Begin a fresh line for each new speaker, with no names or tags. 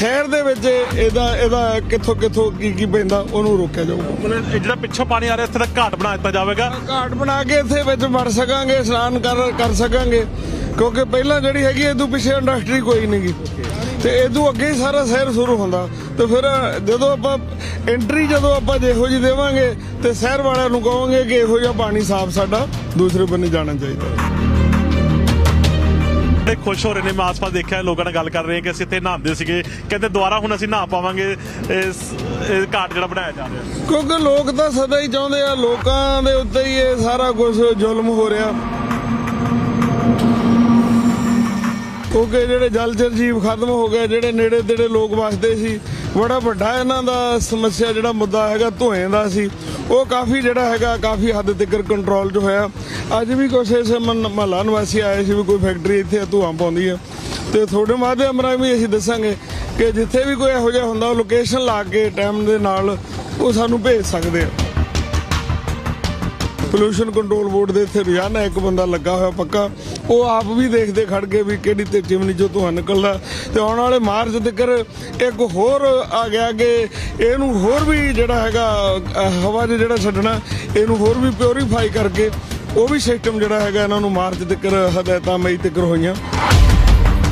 ਸ਼ਹਿਰ ਦੇ ਵਿੱਚ ਇਹਦਾ ਇਹਦਾ ਕਿੱਥੋਂ ਕਿੱਥੋਂ ਕੀ ਕੀ ਪੈਂਦਾ ਉਹਨੂੰ ਰੋਕਿਆ ਜਾਊਗਾ।
ਮਤਲਬ ਇਹ ਜਿਹੜਾ ਪਿੱਛੋਂ ਪਾਣੀ ਆ ਰਿਹਾ ਇੱਥੇ ਤੱਕ ਘਾਟ ਬਣਾ ਦਿੱਤਾ ਜਾਵੇਗਾ।
ਘਾਟ ਬਣਾ ਕੇ ਇੱਥੇ ਵਿੱਚ ਵੜ ਸਕਾਂਗੇ ਇਸ਼ਨਾਨ ਕਰ ਕਰ ਸਕਾਂਗੇ। ਕਿਉਂਕਿ ਪਹਿਲਾਂ ਜਿਹੜੀ ਹੈਗੀ ਇਹਦੋਂ ਪਿੱਛੇ ਇੰਡਸਟਰੀ ਕੋਈ ਨਹੀਂਗੀ ਤੇ ਇਹਦੋਂ ਅੱਗੇ ਸਾਰਾ ਸ਼ਹਿਰ ਸ਼ੁਰੂ ਹੁੰਦਾ। ਤੇ ਫਿਰ ਜਦੋਂ ਆਪਾਂ ਐਂਟਰੀ ਜਦੋਂ ਆਪਾਂ ਜਿਹੋ ਜੀ ਦੇਵਾਂਗੇ ਤੇ ਸ਼ਹਿਰ ਵਾਲਿਆਂ ਨੂੰ ਕਹਾਂਗੇ ਕਿ ਇਹੋ ਜਿਹਾ ਪਾਣੀ ਸਾਫ਼ ਸਾਡਾ ਦੂਸਰੇ ਬੰਨੇ ਜਾਣਾ ਚਾਹੀਦਾ।
ਬੜੇ ਖੁਸ਼ ਹੋ ਰਹੇ ਨੇ। ਮੈਂ ਆਸ-ਪਾਸ ਦੇਖਿਆ, ਲੋਕਾਂ ਨਾਲ ਗੱਲ ਕਰ ਰਹੇ ਕਿ ਅਸੀਂ ਇੱਥੇ ਨਹਾਉਂਦੇ ਸੀਗੇ। ਕਹਿੰਦੇ ਦੁਬਾਰਾ ਹੁਣ ਅਸੀਂ ਨਹਾ ਪਾਵਾਂਗੇ। ਇਸ ਇਹ ਘਾਟ ਜਿਹੜਾ ਬਣਾਇਆ ਜਾ ਰਿਹਾ।
ਕਿਉਂਕਿ ਲੋਕ ਤਾਂ ਸਦਾ ਹੀ ਚਾਹੁੰਦੇ ਆ, ਲੋਕਾਂ ਦੇ ਉੱਤੇ ਹੀ ਇਹ ਸਾਰਾ ਕੁਝ ਜ਼ੁਲਮ ਹੋ ਰਿਹਾ। ਕਿਉਂਕਿ ਜਿਹੜੇ ਜਲ ਜੀਵ ਖਤਮ ਹੋ ਗਏ, ਜਿਹੜੇ ਨੇੜੇ ਤੇੜੇ ਲੋਕ ਵਸਦੇ ਸੀ ਬੜਾ ਵੱਡਾ ਇਹਨਾਂ ਦਾ ਸਮੱਸਿਆ ਜਿਹੜਾ ਮੁੱਦਾ ਹੈਗਾ ਧੂਏ ਦਾ ਸੀ। ਉਹ ਕਾਫੀ ਜਿਹੜਾ ਹੈਗਾ, ਕਾਫੀ ਹੱਦ ਤੱਕ ਕੰਟਰੋਲ 'ਚ ਹੋਇਆ। ਅੱਜ ਵੀ ਕੁਛ ਇਸ ਮਹੱਲਾ ਨਿਵਾਸੀ ਆਏ ਸੀ ਵੀ ਕੋਈ ਫੈਕਟਰੀ ਇੱਥੇ ਧੂਆਂ ਪਾਉਂਦੀ ਹੈ ਤੇ ਤੁਹਾਡੇ ਮਾਧਿਅਮ ਰਾਹੀਂ ਵੀ ਅਸੀਂ ਦੱਸਾਂਗੇ ਕਿ ਜਿੱਥੇ ਵੀ ਕੋਈ ਇਹੋ ਜਿਹਾ ਹੁੰਦਾ, ਉਹ ਲੋਕੇਸ਼ਨ ਲਾ ਕੇ ਟਾਈਮ ਦੇ ਨਾਲ ਉਹ ਸਾਨੂੰ ਭੇਜ ਸਕਦੇ ਆ। ਪੋਲੂਸ਼ਨ ਕੰਟਰੋਲ ਬੋਰਡ ਦੇ ਇੱਥੇ ਰੋਜ਼ਾਨਾ ਇੱਕ ਬੰਦਾ ਲੱਗਾ ਹੋਇਆ ਪੱਕਾ। ਉਹ ਆਪ ਵੀ ਦੇਖਦੇ ਖੜ ਕੇ ਵੀ ਕਿਹੜੀ ਤੇ ਚਿਮਨੀ ਚੋਂ ਧੂੰਆਂ ਨਿਕਲਦਾ। ਤੇ ਆਉਣ ਵਾਲੇ ਮਾਰਚ ਤੱਕ ਇੱਕ ਹੋਰ ਆ ਗਿਆ ਕਿ ਇਹਨੂੰ ਹੋਰ ਵੀ ਜਿਹੜਾ ਹੈਗਾ ਹਵਾ 'ਚ ਜਿਹੜਾ ਛੱਡਣਾ, ਇਹਨੂੰ ਹੋਰ ਵੀ ਪਿਓਰੀਫਾਈ ਕਰਕੇ ਉਹ ਵੀ ਸਿਸਟਮ ਜਿਹੜਾ ਹੈਗਾ ਇਹਨਾਂ ਨੂੰ ਮਾਰਚ ਤੱਕ ਹਦਾਇਤਾਂ ਮਈ ਤੱਕ ਹੋਈਆਂ